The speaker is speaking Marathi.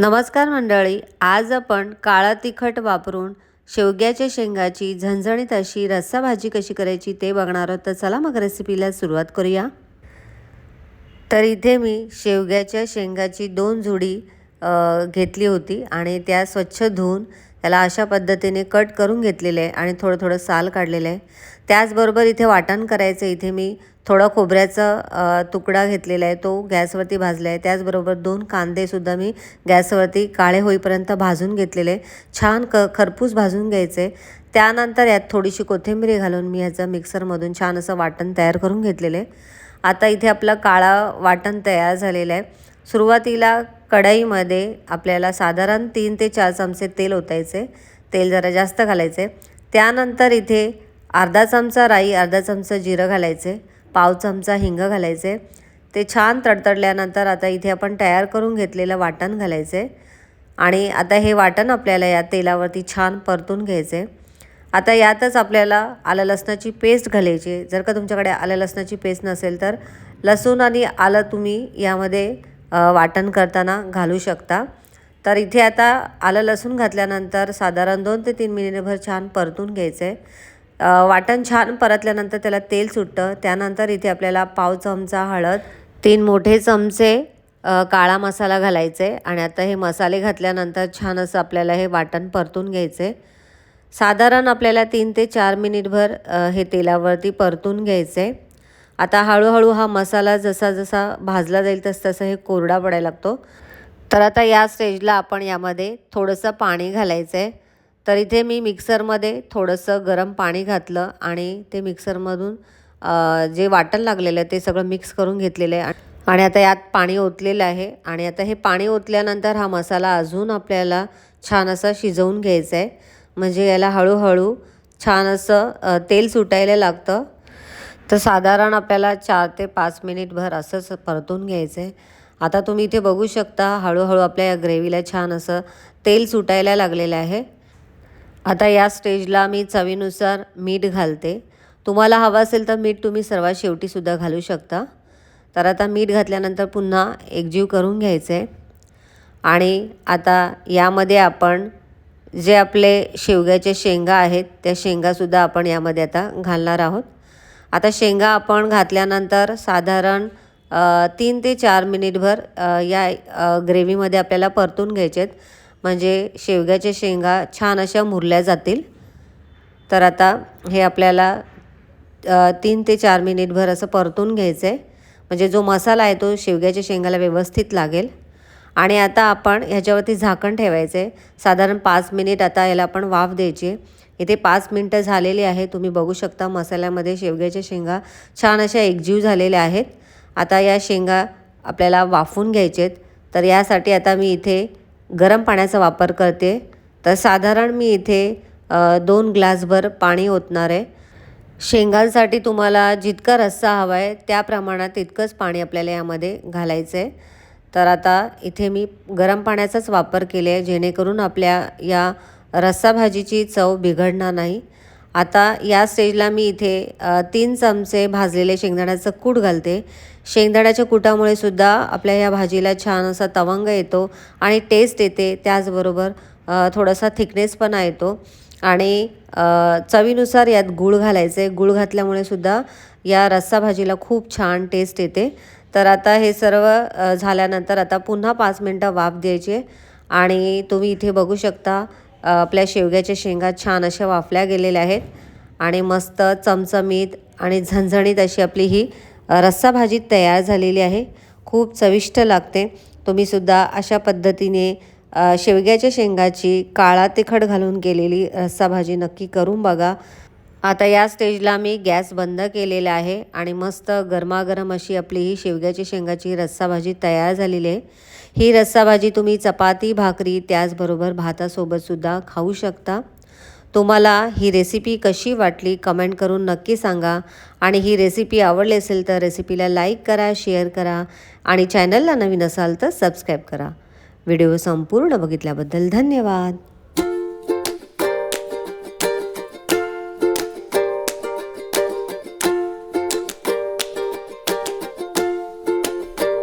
नमस्कार मंडळी आज आपण काळा तिखट वापरून शेवग्याच्या शेंगाची झणझणीत अशी रस्सा भाजी कशी करायची ते बघणार आहोत. तर चला मग रेसिपीला सुरुवात करूया. तर इथे मी शेवग्याच्या शेंगाची दोन जुडी घेतली होती आणि त्या स्वच्छ धुवून त्याला अशा पद्धतीने कट करून घेतलेले आहे आणि थोडं थोडं साल काढलेलं आहे. त्याचबरोबर इथे वाटण करायचं इथे मी थोडा खोबऱ्याचा तुकडा घेतलेला आहे तो गॅसवरती भाजला आहे. त्याचबरोबर दोन कांदेसुद्धा मी गॅसवरती काळे होईपर्यंत भाजून घेतलेले छान क खरपूस भाजून घ्यायचे त्यानंतर यात थोडीशी कोथिंबीर घालून मी ह्याचं मिक्सरमधून छान असं वाटण तयार करून घेतलेलं आहे आता इथे आपलं काळा वाटण तयार झालेलं आहे. सुरुवातीला कढईमध्ये आपल्याला साधारण तीन ते चार चमचे तेल ओतायचे तेल जरा जास्त घालायचे त्यानंतर इथे अर्धा चमचा राई अर्धा चमचा जिरं घालायचे पाव चमचा हिंग घालायचे. ते छान तडतडल्यानंतर आता इथे आपण तयार करून घेतलेलं वाटण घालायचे. आणि आता हे वाटण आपल्याला या तेलावरती छान परतून घ्यायचे. आता यातच आपल्याला आलं लसणाची पेस्ट घालायची. जर का तुमच्याकडे आलं लसणाची पेस्ट नसेल तर लसूण आणि आलं तुम्ही यामध्ये वाटण करताना घालू शकता. तर इथे आता आलं लसूण घातल्यानंतर साधारण दोन ते तीन मिनिटभर छान परतून घ्यायचं. आहे वाटण छान परतल्यानंतर त्याला तेल सुटतं. त्यानंतर इथे आपल्याला पाव चमचा हळद तीन मोठे चमचे काळा मसाला घालायचे आणि आता हे मसाले घातल्यानंतर छान असं आपल्याला हे वाटण परतून घ्यायचे. साधारण आपल्याला तीन ते चार मिनिटभर हे तेलावरती परतून घ्यायचं. आहे आता हळूहळू हा मसाला जसा जसा भाजला जाईल तस तसं हे कोरडा पडायला लागतो. तर आता या स्टेजला आपण यामध्ये थोडंसं पाणी घालायचं आहे तर इथे मी मिक्सरमध्ये थोडंसं गरम पाणी घातलं आणि ते मिक्सरमधून जे वाटण लागलेलं आहे ते सगळं मिक्स करून घेतलेलं आहे. आणि आता यात पाणी ओतलेलं आहे आणि आता हे पाणी ओतल्यानंतर हा मसाला अजून आपल्याला छान असा शिजवून घ्यायचा आहे. म्हणजे याला हळूहळू छान असं तेल सुटायला लागतं. तर साधारण आपल्याला चार ते पाच मिनिटभर असंच परतून घ्यायचं आहे. आता तुम्ही इथे बघू शकता हळूहळू आपल्या या ग्रेव्हीला छान असं तेल सुटायला लागलेलं आहे. आता या स्टेजला मी चवीनुसार मीठ घालते. तुम्हाला हवं असेल तर मीठ तुम्ही सर्वात शेवटीसुद्धा घालू शकता. तर आता मीठ घातल्यानंतर पुन्हा एकजीव करून घ्यायचं. आहे आणि आता यामध्ये आपण जे आपले शेवग्याचे शेंगा आहेत त्या शेंगासुद्धा आपण यामध्ये आता घालणार आहोत. आता शेंगा आपण घातल्यानंतर साधारण तीन ते चार मिनिटभर या ग्रेव्हीमध्ये आपल्याला परतून घ्यायचे आहेत म्हणजे शेवग्याच्या शेंगा छान अशा मुरल्या जातील. तर आता हे आपल्याला तीन ते चार मिनिटभर असं परतून घ्यायचं आहे म्हणजे जो मसाला आहे तो शेवग्याच्या शेंगाला व्यवस्थित लागेल. आणि आता आपण ह्याच्यावरती झाकण ठेवायचं आहे साधारण पाच मिनिट आता याला आपण वाफ द्यायची. आहे इथे पाच मिनटं झालेली आहे तुम्ही बघू शकता मसाल्यामध्ये शेवग्याच्या शेंगा छान अशा एकजीव झालेल्या आहेत. आता या शेंगा आपल्याला वाफून घ्यायचे आहेत तर यासाठी आता मी इथे गरम पाण्याचा वापर करते. तर साधारण मी इथे दोन ग्लासभर पाणी ओतणार आहे. शेंगांसाठी तुम्हाला जितका रस्सा हवा आहे त्या प्रमाणात तितकंच पाणी आपल्याला यामध्ये घालायचं आहे तर आता इथे मी गरम पाण्याचाच वापर केले आहे जेणेकरून आपल्या या रस्सा भाजीची चव बिघडणार नाही. आता या स्टेजला मी इथे तीन चमचे भाजलेले शेंगदाण्याचं कूट घालते. शेंगदाण्याच्या कुटामुळे सुद्धा आपल्या या भाजीला छान असा तवंग येतो आणि टेस्ट येते. त्याचबरोबर थोडासा थोडासा थिकनेसपणा येतो. आणि चवीनुसार यात गूळ घालायचे. गूळ घातल्यामुळे सुद्धा या रस्सा भाजीला खूप छान टेस्ट येते. तर आता हे सर्व झाल्यानंतर आता पुन्हा पाच मिनटं वाफ द्यायची आणि तुम्ही इथे बघू शकता आपल्या शेवग्याच्या शेंगा छान अशा वाफल्या गेलेल्या आहेत. आणि मस्त चमचमीत आणि झणझणीत अशी आपली ही रस्सा भाजी तयार झालेली आहे. खूप चविष्ट लागते. तुम्हीसुद्धा अशा पद्धतीने शेवग्याच्या शेंगाची काळा तिखट घालून केलेली रस्सा भाजी नक्की करून बघा. आता या स्टेजला मी गॅस बंद केलेला आहे आणि मस्त गरमागरम अशी आपली ही शेवग्याची शेंगाची रस्सा भाजी तयार झालेली आहे. ही रस्सा भाजी तुम्ही चपाती भाकरी त्याचबरोबर भातासोबतसुद्धा खाऊ शकता. तुम्हाला ही रेसिपी कशी वाटली कमेंट करून नक्की सांगा. आणि ही रेसिपी आवडली असेल तर रेसिपीला लाईक करा शेअर करा आणि चॅनलला नवीन असाल तर सबस्क्राईब करा. व्हिडिओ संपूर्ण बघितल्याबद्दल धन्यवाद.